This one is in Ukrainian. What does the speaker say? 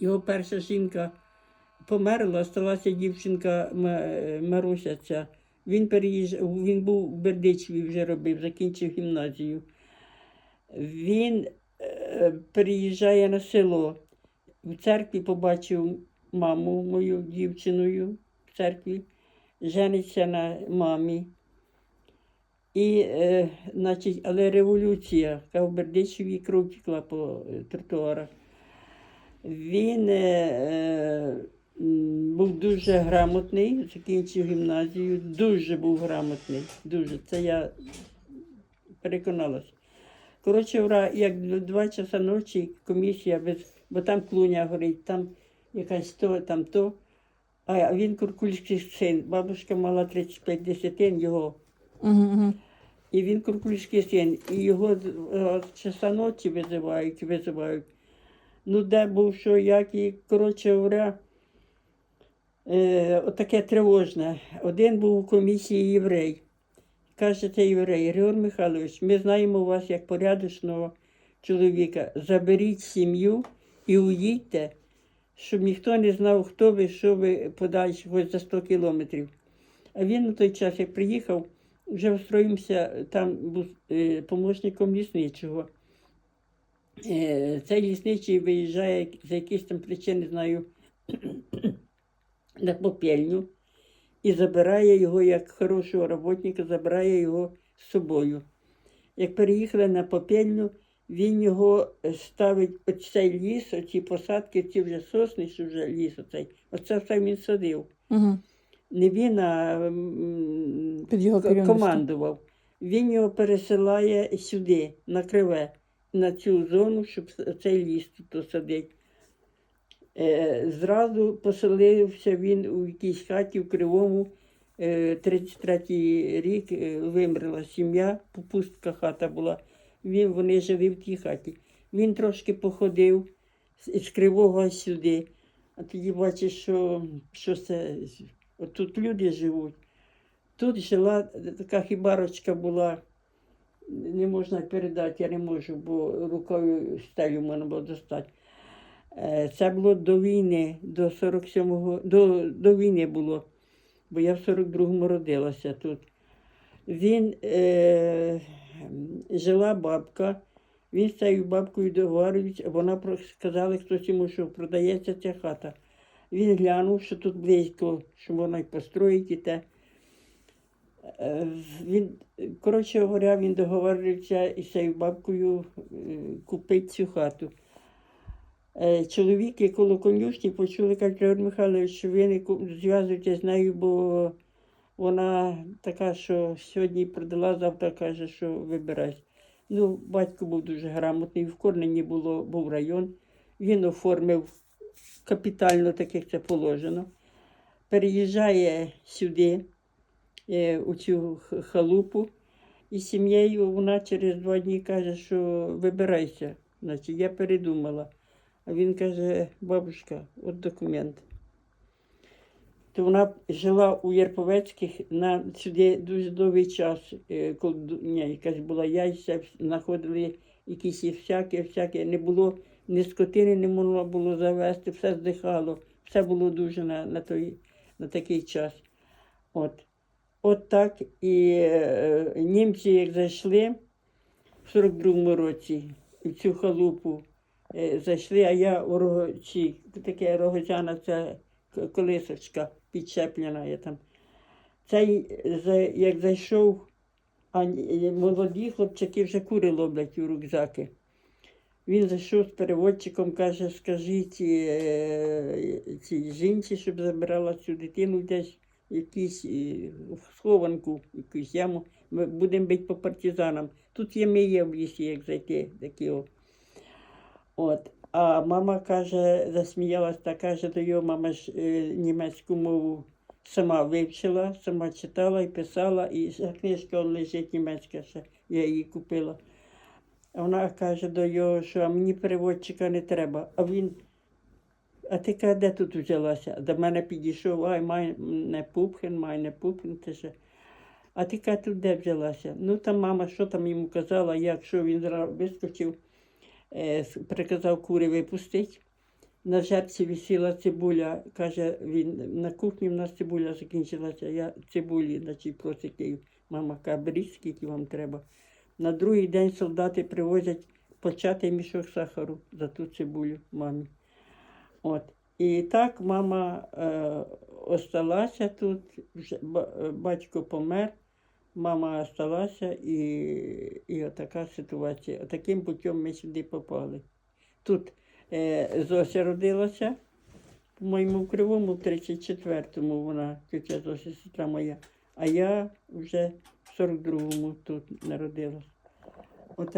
Його перша жінка померла, сталася дівчинка Ма- Маруся. Ця. Він переїжджав, він був в Бердичеві вже робив, закінчив гімназію. Він е, переїжджає на село. В церкві побачив маму мою дівчиною в церкві, жениться на мамі. І, е, значить, але революція, яка в Бердичеві кров тікла по е, тротуарах. Він е, е, був дуже грамотний, закінчив гімназію, дуже був грамотний. Дуже. Це я переконалася. Коротше, ура, як два часа ночі комісія, без, бо там клуня горить, там якась то, там то. А він куркульський син. Бабушка мала 35 десятин його. І він куркульський син. І його е, часа ночі визивають, визивають. Ну, де був, що, як, і, коротше говоря, е, отаке тривожне. Один був у комісії єврей. Каже цей єврей, Григор Михайлович, ми знаємо вас як порядочного чоловіка. Заберіть сім'ю і уїдьте, щоб ніхто не знав, хто ви, що ви подальше, хоч за 100 кілометрів. А він на той час, як приїхав, вже устроївся, там був е, помічником лісничого. Е, цей лісничий виїжджає за якісь там причини, не знаю, на попільню і забирає його як хорошого роботника, забирає його з собою. Як переїхали на попільню, він його ставить оцей ліс, оці посадки, ці вже сосни, що вже ліс оцей. Оце все він садив. Угу. Не він, а Під його командував. Він його пересилає сюди, на криве, на цю зону, щоб цей ліс тут садить. Е, зразу поселився він у якійсь хаті в Кривому. Е, 33-й рік е, вимерла сім'я, пустка хата була. Він, вони жили в тій хаті. Він трошки походив з Кривого сюди. А тоді бачиш, що, що це, тут люди живуть. Тут жила така хібарочка була, не можна передати, я не можу, бо рукою стелю можна було достати. Е, Це було до війни, до 47-го, до, до війни було, бо я в 42-му родилася тут. Він е, жила бабка, він з цією бабкою договорюється, вона сказала хтось йому, що продається ця хата. Він глянув, що тут близько, що можна й построїти і те. Е, Він, коротше говоря, він договорився із цією бабкою е, купити цю хату. Е, Чоловіки коло конюшні почули, Григорій Михайлович, що ви не зв'язуєтесь з нею, бо вона така, що сьогодні продала, завтра каже, що вибирайся. Ну, батько був дуже грамотний, в Корнені було, був район. Він оформив капітально, так як це положено. Переїжджає сюди, у цю халупу, і сім'єю вона через два дні каже, що вибирайся. Значить, я передумала. А він каже, бабушка, от документ. То вона жила у Ярповецьких на сюди дуже довгий час, е, коли якась була яйця, знаходили якісь і всяке, всяке. Не було ні скотини, не можна було завести, все здихало, все було дуже на, на, той, на такий час. От. От так і е, німці, як зайшли в 42-му році в цю халупу, е, зайшли, а я у рогочі, таке рогозяна, це к- колисочка підчеплена. Я там. Цей, як зайшов, а молоді хлопчаки вже кури лоблять у рюкзаки. Він зайшов з переводчиком, каже, скажіть е, цій жінці, щоб забирала цю дитину десь в якісь е, схованку, якусь яму. Ми будемо бити по партизанам. Тут є ми є в лісі, як зайти, такі. От. А мама каже, засміялась та каже, до його мама ж е, німецьку мову сама вивчила, сама читала і писала, і книжка он лежить німецька ще, я її купила. Вона каже до його, що мені переводчика не треба. А він, а ти каже, де тут взялася? До мене підійшов, ай, май не пупхен, май не пупхен. Ти ще. А ти каже, тут де взялася? Ну там мама, що там йому казала, як що він вискочив, е, приказав кури випустити. на жерці висіла цибуля. Каже, він на кухні в нас цибуля закінчилася. Я цибулі, значить, просить. Мама каже, беріть, скільки вам треба. На другий день солдати привозять початий мішок сахару за ту цибулю мамі. От. І так мама е, осталася тут, е, батько помер, мама осталася і, і отака ситуація. Таким путем ми сюди попали. Тут е, Зося родилася, в Кривому, в 34-му вона, тетя Зося, сестра моя, а я вже в 42-му тут народилась. Отак